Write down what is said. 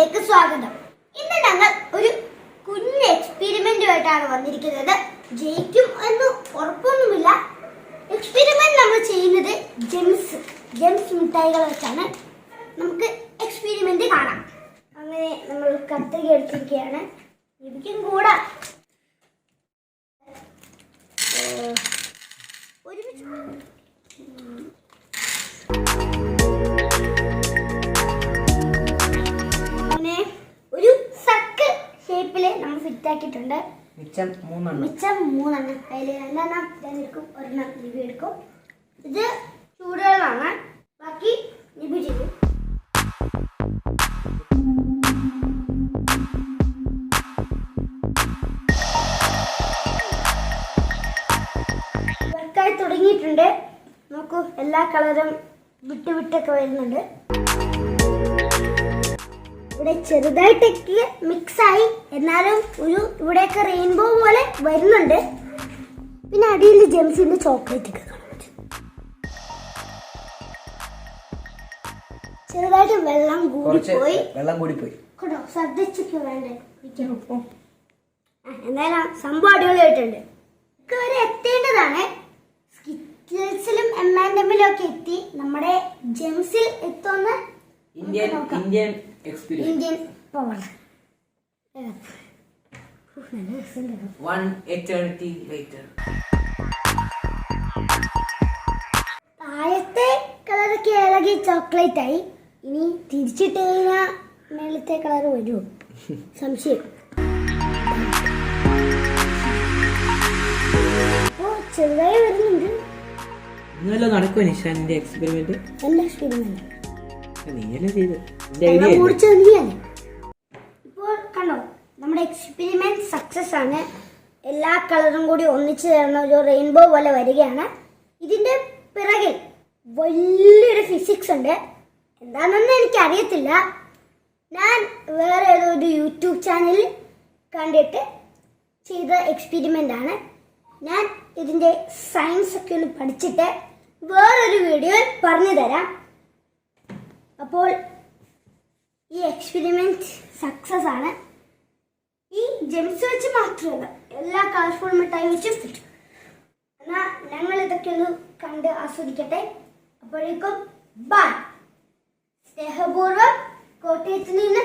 ചാനലിലേക്ക് സ്വാഗതം. ഇന്ന് ഞങ്ങൾ ഒരു കുഞ്ഞ് എക്സ്പെരിമെന്റുമായിട്ടാണ് വന്നിരിക്കുന്നത്. ജയിക്കും എന്ന് ഉറപ്പൊന്നുമില്ല. എക്സ്പെരിമെന്റ് നമ്മൾ ചെയ്യുന്നത് ജെംസ് ജെംസ് മിഠായികൾ വെച്ചാണ്. നമുക്ക് എക്സ്പെരിമെന്റ് കാണാം. അങ്ങനെ നമ്മൾ കത്തിക എടുത്തിരിക്കുകയാണ്. ഇതിക്കും കൂടെ ഫിറ്റ് മിച്ചം മൂന്നെണ്ണം. മിച്ചം മൂന്നെണ്ണം. അതിൽ രണ്ടെണ്ണം എടുക്കും ഒരെണ്ണം ലിബി എടുക്കും. ഇത് ചൂടുകളാണ് ബാക്കി ലിബി ചെയ്യും. വർക്കായി തുടങ്ങിയിട്ടുണ്ട്. നോക്കൂ എല്ലാ കളറും വിട്ട് വിട്ടൊക്കെ വരുന്നുണ്ട്. ഇവിടെ ചെറുതായിട്ടൊക്കെ മിക്സ് ആയി. എന്നാലും ഒരു ഇവിടെയൊക്കെ റെയിൻബോ പോലെ വരുന്നുണ്ട്. പിന്നെ അടിയിൽ ജെംസിന്റെ ചോക്ലേറ്റ് ഒക്കെ കാണുന്നുണ്ട് ചെറുതായിട്ട് വെള്ളം കൂടിപ്പോയി. പോയി വെള്ളം കൂടിപ്പോയി. പോയി കേട്ടോ ശ്രദ്ധിച്ചൊക്കെ വേണ്ടേ? എന്തായാലും സംഭവം അടിപൊളിയായിട്ടുണ്ട്. ഒക്കെ വരെ എത്തേണ്ടതാണ്. സ്കിറ്റിൽസിലും എം ആൻഡ് എമ്മിലും ഒക്കെ എത്തി. നമ്മുടെ ജെംസിൽ എത്തുമെന്ന് Indian Indian Indian one eternity later താഴത്തെ കളറൊക്കെ ഇളകി ചോക്ലേറ്റ് ആയി. ഇനി തിരിച്ചിട്ട് കഴിഞ്ഞാൽ മേളത്തെ കളർ വരുമോ സംശയം. ചെറുതായി വരുന്നുണ്ട്. ഇന്നല്ല നടക്കുമോ നിഷാനിന്റെ എക്സ്പെരിമെന്റ് എല്ലാ എക്സ്പെരിമെന്റ് നീയല്ലേ ചെയ്ത്? നീയല്ലേ ഇപ്പോൾ കണ്ടോ നമ്മുടെ എക്സ്പെരിമെന്റ് സക്സസ് ആണ്. എല്ലാ കളറും കൂടി ഒന്നിച്ചു ചേർന്ന ഒരു റെയിൻബോ പോലെ വരികയാണ്. ഇതിന്റെ പിറകിൽ വലിയൊരു ഫിസിക്സ് ഉണ്ട്. എന്താണെന്ന് എനിക്ക് അറിയത്തില്ല ഞാൻ വേറെ ഏതോ ഒരു യൂട്യൂബ് ചാനലിൽ കണ്ടിട്ട് ചെയ്ത എക്സ്പെരിമെന്റ് ആണ്. ഞാൻ ഇതിന്റെ സയൻസ് ഒക്കെ ഒന്ന് പഠിച്ചിട്ട് വേറൊരു വീഡിയോയിൽ പറഞ്ഞു തരാം അപ്പോൾ ഈ എക്സ്പെരിമെന്റ് സക്സസ് ആണ്. ഈ ജെംസ് വെച്ച് മാത്രമല്ല എല്ലാ കളർഫുൾ മിഠായി വെച്ചും കിട്ടും എന്നാ ഞങ്ങൾ ഇതൊക്കെ ഒന്ന് കണ്ട് ആസ്വദിക്കട്ടെ. അപ്പോഴേക്കും ബൈ സ്നേഹപൂർവം കോട്ടയത്ത് നിന്ന്